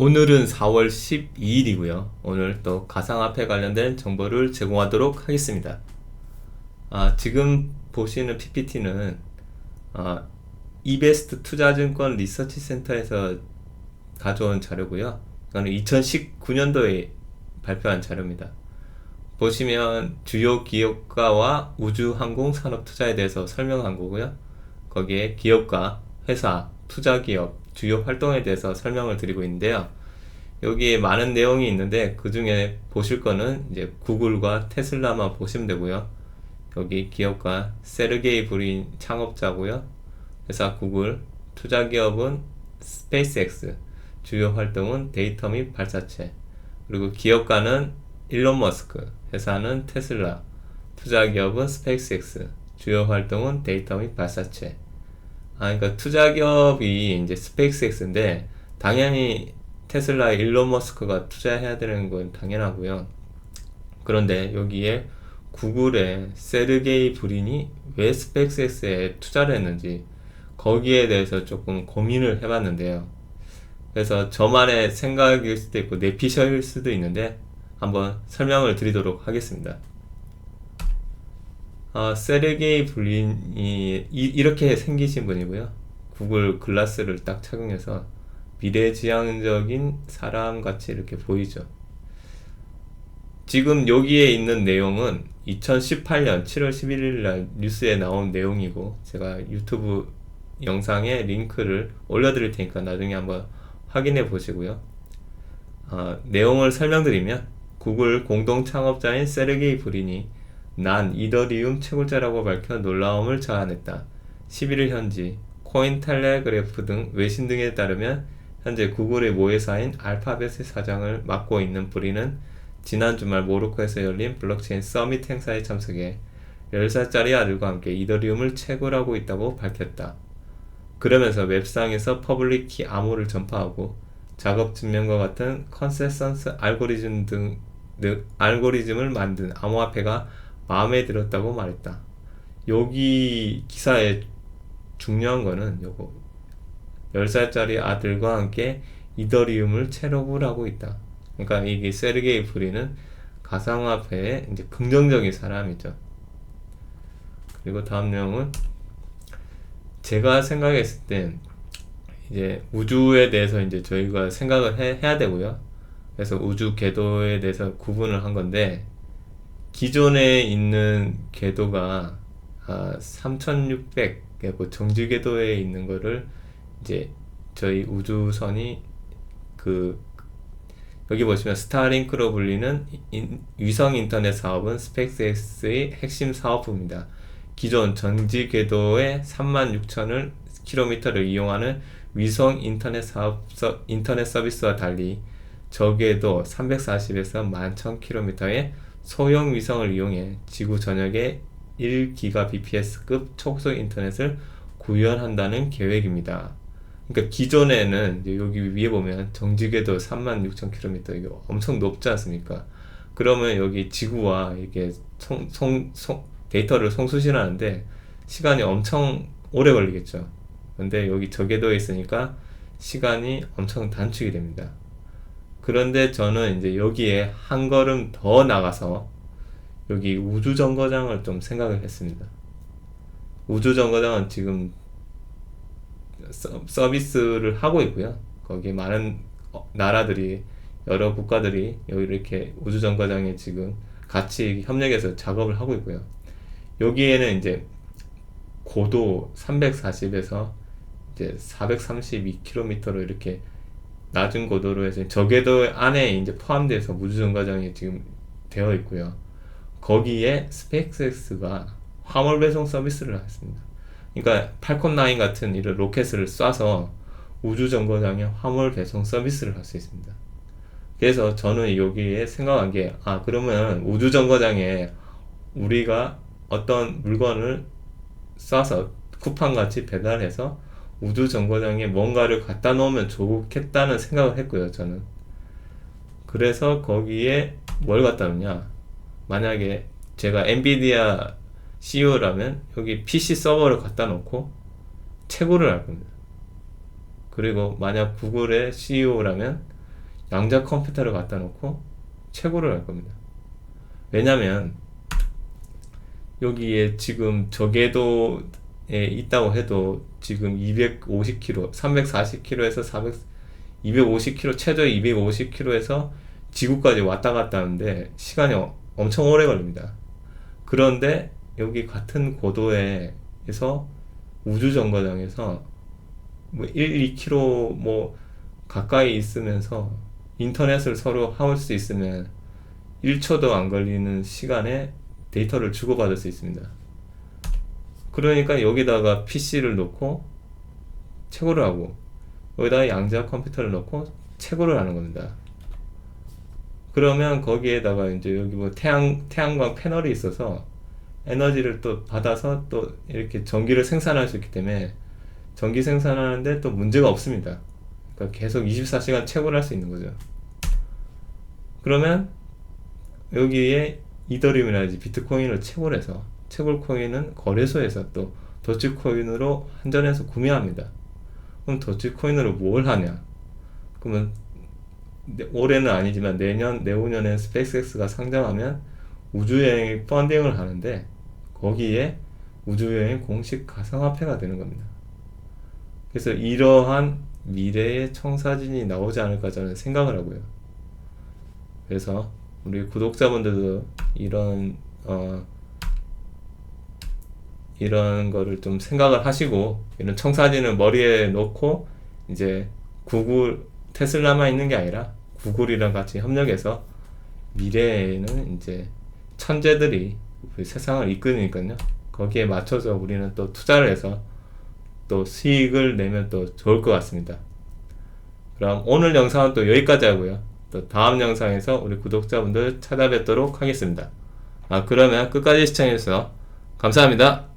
오늘은 4월 12일이고요. 오늘 또 가상화폐 관련된 정보를 제공하도록 하겠습니다. 아, 지금 보시는 PPT는 아, 이베스트 투자증권 리서치 센터에서 가져온 자료고요. 이거는 2019년도에 발표한 자료입니다. 보시면 주요 기업가와 우주항공 산업 투자에 대해서 설명한 거고요. 거기에 기업가, 회사, 투자기업, 주요 활동에 대해서 설명을 드리고 있는데요. 여기에 많은 내용이 있는데 그 중에 보실 거는 이제 구글과 테슬라만 보시면 되고요. 여기 기업가 세르게이 브린 창업자고요. 회사 구글, 투자 기업은 스페이스X, 주요 활동은 데이터 및 발사체, 그리고 기업가는 일론 머스크, 회사는 테슬라, 투자 기업은 스페이스X, 주요 활동은 데이터 및 발사체, 아, 그러니까 투자 기업이 이제 스페이스X인데 당연히 테슬라 일론 머스크가 투자해야 되는 건 당연하고요. 그런데 여기에 구글의 세르게이 브린이 왜 스페이스X에 투자를 했는지 거기에 대해서 조금 고민을 해봤는데요. 그래서 저만의 생각일 수도 있고 내피셜일 수도 있는데 한번 설명을 드리도록 하겠습니다. 어, 세르게이 브린이 이, 렇게 생기신 분이고요. 구글 글라스를 딱 착용해서 미래지향적인 사람 같이 이렇게 보이죠. 지금 여기에 있는 내용은 2018년 7월 11일 날 뉴스에 나온 내용이고 제가 유튜브 영상에 링크를 올려드릴 테니까 나중에 한번 확인해 보시고요. 어, 내용을 설명드리면 구글 공동 창업자인 세르게이 브린이 난 이더리움 채굴자라고 밝혀 놀라움을 자아냈다. 11일 현지 코인텔레그래프 등 외신 등에 따르면 현재 구글의 모회사인 알파벳의 사장을 맡고 있는 브리는 지난 주말 모로코에서 열린 블록체인 서밋 행사에 참석해 10살짜리 아들과 함께 이더리움을 채굴하고 있다고 밝혔다. 그러면서 웹상에서 퍼블릭 키 암호를 전파하고 작업 증명과 같은 컨센서스 알고리즘 등, 등 알고리즘을 만든 암호화폐가 마음에 들었다고 말했다. 여기 기사에 중요한 거는 요거 10살짜리 아들과 함께 이더리움을 채록을 하고 있다. 그러니까 이게 세르게이 브리는 가상화폐의 이제 긍정적인 사람이죠. 그리고 다음 내용은 제가 생각했을 땐 이제 우주에 대해서 이제 저희가 생각을 해, 해야 되고요. 그래서 우주 궤도에 대해서 구분을 한 건데 기존에 있는 궤도가 아, 3600그 정지 궤도에 있는 거를 이제 저희 우주선이 그 여기 보시면 스타링크로 불리는 인, 위성 인터넷 사업은 스페이스X의 핵심 사업부입니다. 기존 전지 궤도의 36,000을 킬로미터를 이용하는 위성 인터넷 사업 서, 인터넷 서비스와 달리 저궤도 340에서 11,000km의 소형 위성을 이용해 지구 전역에 1GBps급 초속 인터넷을 구현한다는 계획입니다. 그러니까 기존에는 여기 위에 보면 정지궤도 36,000km 이게 엄청 높지 않습니까? 그러면 여기 지구와 이게 송, 송, 송, 데이터를 송수신하는데 시간이 엄청 오래 걸리겠죠. 근데 여기 저궤도에 있으니까 시간이 엄청 단축이 됩니다. 그런데 저는 이제 여기에 한 걸음 더 나가서 여기 우주 정거장을 좀 생각을 했습니다. 우주 정거장은 지금 서, 비스를 하고 있고요. 거기에 많은 어, 나라들이 여러 국가들이 여기 이렇게 우주 정거장에 지금 같이 협력해서 작업을 하고 있고요. 여기에는 이제 고도 340에서 이제 432km로 이렇게 낮은 고도로 해서 저궤도 안에 이제 포함돼서 무주정거장이 지금 되어 있고요. 거기에 스페이스X가 화물 배송 서비스를 했습니다. 그러니까 팔콘 9 같은 이런 로켓을 쏴서 우주 정거장에 화물 배송 서비스를 할 수 있습니다. 그래서 저는 여기에 생각한 게, 아, 그러면 우주 정거장에 우리가 어떤 물건을 쏴서 쿠팡 같이 배달해서 우주 정거장에 뭔가를 갖다 놓으면 좋겠다는 생각을 했고요, 저는. 그래서 거기에 뭘 갖다 놓냐. 만약에 제가 엔비디아 CEO라면 여기 PC 서버를 갖다 놓고 채굴을 할 겁니다. 그리고 만약 구글의 CEO라면 양자 컴퓨터를 갖다 놓고 최고를 할 겁니다. 왜냐면 여기에 지금 저궤도에 있다고 해도 지금 250km, 340km에서 400, 250km, 최저 250km에서 지구까지 왔다 갔다 하는데 시간이 어- 엄청 오래 걸립니다. 그런데 여기 같은 고도에서 우주 정거장에서 뭐 1, 2km 뭐 가까이 있으면서 인터넷을 서로 할수 있으면 1초도 안 걸리는 시간에 데이터를 주고받을 수 있습니다. 그러니까 여기다가 PC를 놓고 채굴을 하고 여기다가 양자 컴퓨터를 놓고 채굴을 하는 겁니다. 그러면 거기에다가 이제 여기 뭐 태양 태양광 패널이 있어서 에너지를 또 받아서 또 이렇게 전기를 생산할 수 있기 때문에 전기 생산하는데 또 문제가 없습니다. 그러니까 계속 24시간 채굴할 수 있는 거죠. 그러면 여기에 이더리움이라든지 비트코인을 채굴해서 채굴 코인은 거래소에서 또 도치코인으로 한전에서 구매합니다. 그럼 도치코인으로 뭘 하냐? 그러면 내- 올해는 아니지만 내년 내후년에 스페이스X가 상장하면 우주여행 펀딩을 하는데 거기에 우주여행 공식 가상화폐가 되는 겁니다. 그래서 이러한 미래의 청사진이 나오지 않을까 저는 생각을 하고요. 그래서 우리 구독자분들도 이런 어 이런 거를 좀 생각을 하시고 이런 청사진을 머리에 놓고 이제 구글 테슬라만 있는 게 아니라 구글이랑 같이 협력해서 미래에는 이제 천재들이 우리 세상을 이끄니까요. 거기에 맞춰서 우리는 또 투자를 해서 또 수익을 내면 또 좋을 것 같습니다. 그럼 오늘 영상은 또 여기까지 하고요. 또 다음 영상에서 우리 구독자분들 찾아뵙도록 하겠습니다. 아, 그러면 끝까지 시청해주셔서 감사합니다.